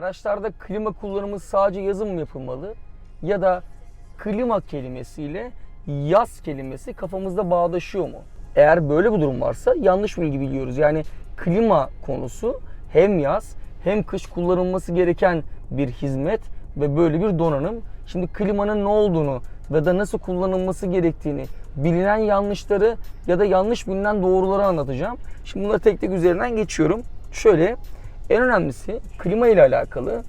Araçlarda klima kullanımı sadece yazın mı yapılmalı? Ya da klima kelimesiyle yaz kelimesi kafamızda bağdaşıyor mu? Eğer böyle bir durum varsa yanlış bilgi biliyoruz. Yani klima konusu hem yaz hem kış kullanılması gereken bir hizmet ve böyle bir donanım. Şimdi klimanın ne olduğunu ve da nasıl kullanılması gerektiğini, bilinen yanlışları ya da yanlış bilinen doğruları anlatacağım. Şimdi bunları tek tek üzerinden geçiyorum. Şöyle en önemlisi klima ile alakalı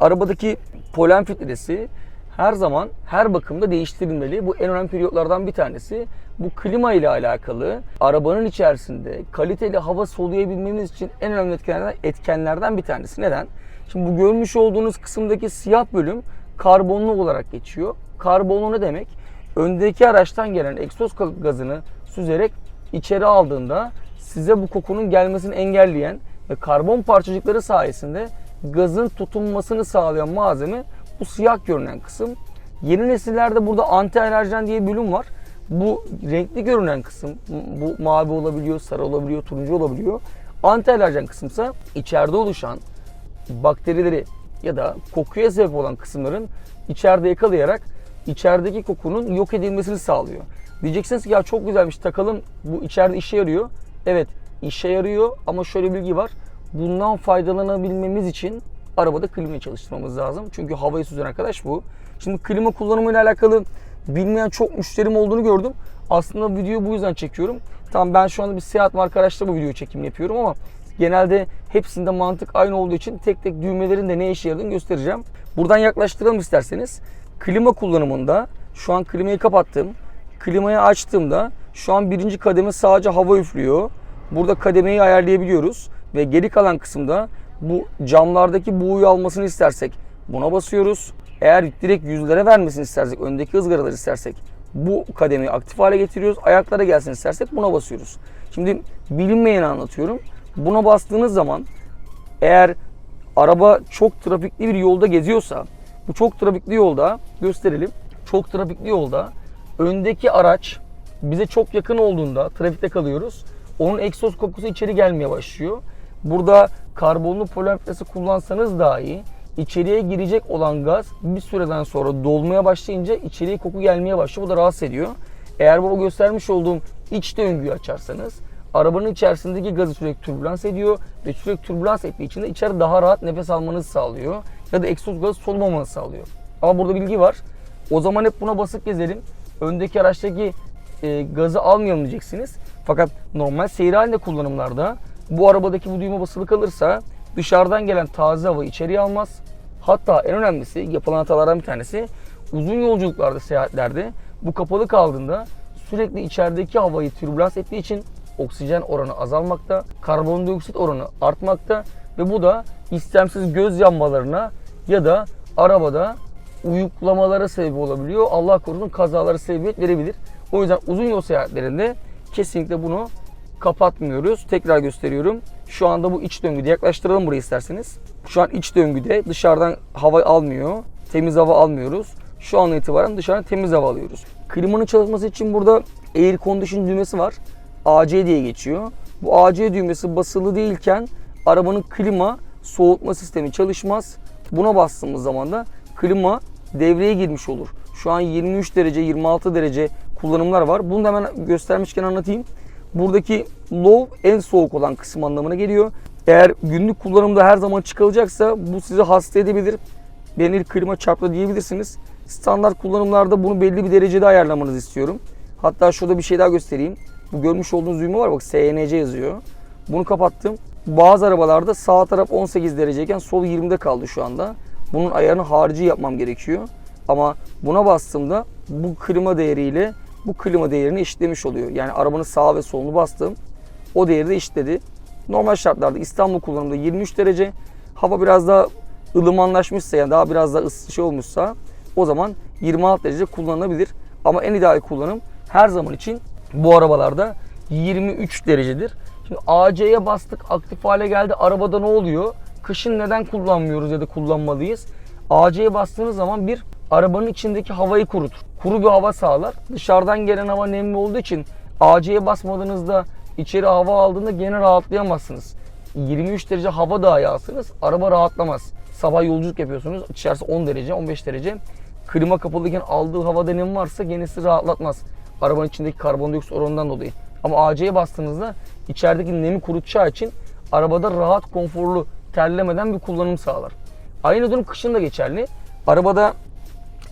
arabadaki polen filtresi her zaman her bakımda değiştirilmeli. Bu en önemli periyotlardan bir tanesi. Bu klima ile alakalı arabanın içerisinde kaliteli hava soluyabilmemiz için en önemli etkenlerden, etkenlerden bir tanesi. Neden? Şimdi bu görmüş olduğunuz kısımdaki siyah bölüm karbonlu olarak geçiyor. Karbonlu ne demek? Öndeki araçtan gelen egzoz gazını süzerek içeri aldığında size bu kokunun gelmesini engelleyen karbon parçacıkları sayesinde gazın tutunmasını sağlayan malzeme bu siyah görünen kısım. Yeni nesillerde burada anti alerjen diye bir bölüm var. Bu renkli görünen kısım, bu mavi olabiliyor, sarı olabiliyor, turuncu olabiliyor. Anti alerjen kısımsa içeride oluşan bakterileri ya da kokuya sebep olan kısımların içeride yakalayarak içerideki kokunun yok edilmesini sağlıyor. Diyeceksiniz ki ya çok güzelmiş takalım bu içeride işe yarıyor. Evet işe yarıyor ama şöyle bilgi var. Bundan faydalanabilmemiz için arabada klimayı çalıştırmamız lazım. Çünkü havayı süzen arkadaş bu. Şimdi klima kullanımıyla alakalı bilmeyen çok müşterim olduğunu gördüm. Aslında videoyu bu yüzden çekiyorum. Tamam ben şu anda bir seyahat marka araçta bu video çekimi yapıyorum ama genelde hepsinde mantık aynı olduğu için tek tek düğmelerin de ne işe yaradığını göstereceğim. Buradan yaklaştıralım isterseniz. Klima kullanımında şu an klimayı kapattım. Klimayı açtığımda şu an birinci kademe sadece hava üflüyor. Burada kademeyi ayarlayabiliyoruz ve geri kalan kısımda bu camlardaki buğuyu almasını istersek buna basıyoruz. Eğer direkt yüzlere vermesini istersek, öndeki ızgaraları istersek bu kademeyi aktif hale getiriyoruz. Ayaklara gelsin istersek buna basıyoruz. Şimdi bilinmeyeni anlatıyorum. Buna bastığınız zaman eğer araba çok trafikli bir yolda geziyorsa bu çok trafikli yolda gösterelim. Çok trafikli yolda öndeki araç bize çok yakın olduğunda trafikte kalıyoruz. Onun egzoz kokusu içeri gelmeye başlıyor. Burada karbonlu polen filtresi kullansanız dahi içeriye girecek olan gaz bir süreden sonra dolmaya başlayınca içeriye koku gelmeye başlıyor. Bu da rahatsız ediyor. Eğer bu göstermiş olduğum iç döngüyü açarsanız arabanın içerisindeki gazı sürekli türbülans ediyor ve sürekli türbülans ettiği için de içeri daha rahat nefes almanızı sağlıyor ya da egzoz gazı solumamanızı sağlıyor. Ama burada bilgi var. O zaman hep buna basıp gezelim. Öndeki araçtaki e, gazı almayalım diyeceksiniz. Fakat normal seyir halinde kullanımlarda bu arabadaki bu düğme basılı kalırsa dışarıdan gelen taze hava içeriye almaz. Hatta en önemlisi yapılan hatalardan bir tanesi uzun yolculuklarda, seyahatlerde bu kapalı kaldığında sürekli içerideki havayı türbülans ettiği için oksijen oranı azalmakta, karbondioksit oranı artmakta ve bu da istemsiz göz yanmalarına ya da arabada uyuklamalara sebep olabiliyor. Allah korusun kazalara sebebiyet verebilir. O yüzden uzun yol seyahatlerinde kesinlikle bunu kapatmıyoruz. Tekrar gösteriyorum. Şu anda bu iç döngüde yaklaştıralım burayı isterseniz. Şu an iç döngüde dışarıdan hava almıyor. Temiz hava almıyoruz. Şu an itibaren dışarıdan temiz hava alıyoruz. Klimanın çalışması için burada air condition düğmesi var. AC diye geçiyor. Bu AC düğmesi basılı değilken arabanın klima soğutma sistemi çalışmaz. Buna bastığımız zaman da klima devreye girmiş olur. Şu an 23 derece, 26 derece kullanımlar var. Bunu da hemen göstermişken anlatayım. Buradaki low en soğuk olan kısım anlamına geliyor. Eğer günlük kullanımda her zaman çıkılacaksa bu sizi hasta edebilir. Beni klima çarptı diyebilirsiniz. Standart kullanımlarda bunu belli bir derecede ayarlamanızı istiyorum. Hatta şurada bir şey daha göstereyim. Bu görmüş olduğunuz düğme var bak SNC yazıyor. Bunu kapattım. Bazı arabalarda sağ taraf 18 dereceyken sol 20'de kaldı şu anda. Bunun ayarını harici yapmam gerekiyor. Ama buna bastığımda bu klima değeriyle bu klima değerini eşitlemiş oluyor. Yani arabanın sağ ve solunu bastım. O değeri de eşitledi. Normal şartlarda İstanbul kullanımında 23 derece. Hava biraz daha ılımanlaşmışsa yani daha biraz daha ısı şey olmuşsa o zaman 26 derece kullanılabilir. Ama en ideal kullanım her zaman için bu arabalarda 23 derecedir. Şimdi AC'ye bastık aktif hale geldi. Arabada ne oluyor? Kışın neden kullanmıyoruz ya da kullanmalıyız? AC'ye bastığınız zaman bir arabanın içindeki havayı kurutur. Kuru bir hava sağlar. Dışarıdan gelen hava nemli olduğu için AC'ye basmadığınızda içeri hava aldığında gene rahatlayamazsınız. 23 derece hava dahi alsanız araba rahatlamaz. Sabah yolculuk yapıyorsunuz. İçerisi 10 derece, 15 derece. Klima kapalıyken aldığı hava denemi varsa gene sizi rahatlatmaz. Arabanın içindeki karbondioksit oranından dolayı. Ama AC'ye bastığınızda içerideki nemi kurutacağı için arabada rahat, konforlu, terlemeden bir kullanım sağlar. Aynı durum kışın da geçerli. Arabada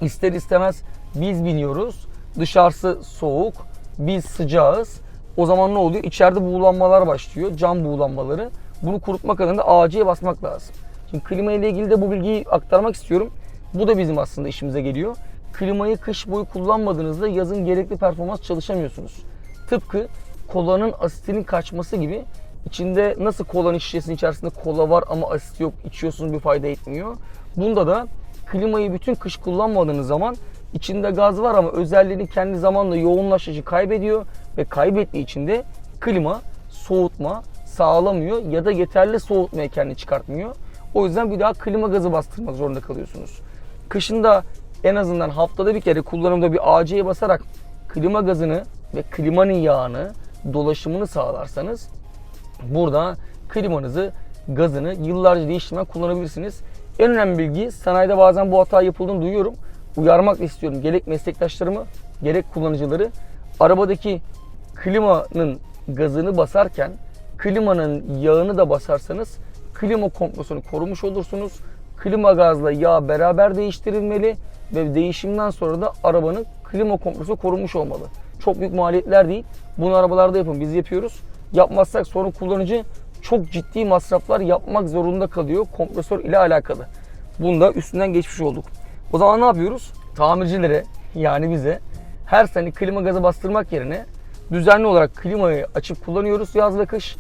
ister istemez biz biniyoruz. Dışarısı soğuk, biz sıcağız. O zaman ne oluyor? İçeride buğulanmalar başlıyor. Cam buğulanmaları. Bunu kurutmak adına da AC'ye basmak lazım. Şimdi klima ile ilgili de bu bilgiyi aktarmak istiyorum. Bu da bizim aslında işimize geliyor. Klimayı kış boyu kullanmadığınızda yazın gerekli performans çalışamıyorsunuz. Tıpkı kolanın asitinin kaçması gibi içinde nasıl kolanın şişesinin içerisinde kola var ama asit yok içiyorsunuz bir fayda etmiyor. Bunda da klimayı bütün kış kullanmadığınız zaman içinde gaz var ama özelliğini kendi zamanla yoğunlaşıcı kaybediyor ve kaybettiği için de klima soğutma sağlamıyor ya da yeterli soğutmaya kendini çıkartmıyor. O yüzden bir daha klima gazı bastırmak zorunda kalıyorsunuz. Kışında en azından haftada bir kere kullanımda bir AC'ye basarak klima gazını ve klimanın yağını dolaşımını sağlarsanız burada klimanızı, gazını yıllarca değiştirmeden kullanabilirsiniz. En önemli bilgi sanayide bazen bu hata yapıldığını duyuyorum. Uyarmak istiyorum gerek meslektaşlarımı gerek kullanıcıları. Arabadaki klimanın gazını basarken klimanın yağını da basarsanız klima kompresörünü korumuş olursunuz. Klima gazla yağ beraber değiştirilmeli ve değişimden sonra da arabanın klima kompresörü korunmuş olmalı. Çok büyük maliyetler değil. Bunu arabalarda yapın. Biz yapıyoruz. Yapmazsak sonra kullanıcı çok ciddi masraflar yapmak zorunda kalıyor kompresör ile alakalı. Bunda üstünden geçmiş olduk. O zaman ne yapıyoruz? Tamircilere yani bize her sene klima gazı bastırmak yerine düzenli olarak klimayı açıp kullanıyoruz yaz ve kış.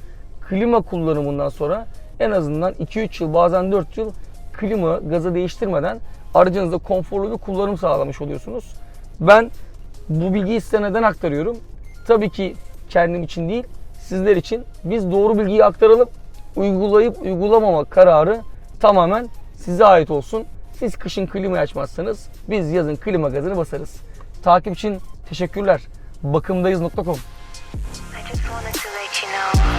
Klima kullanımından sonra en azından 2-3 yıl bazen 4 yıl klima gazı değiştirmeden aracınızda konforlu bir kullanım sağlamış oluyorsunuz. Ben bu bilgiyi size neden aktarıyorum? Tabii ki kendim için değil, sizler için. Biz doğru bilgiyi aktaralım. Uygulayıp uygulamamak kararı tamamen size ait olsun. Siz kışın klimayı açmazsanız biz yazın klima gazını basarız. Takip için teşekkürler. Bakımdayız.com I just wanted to let you know.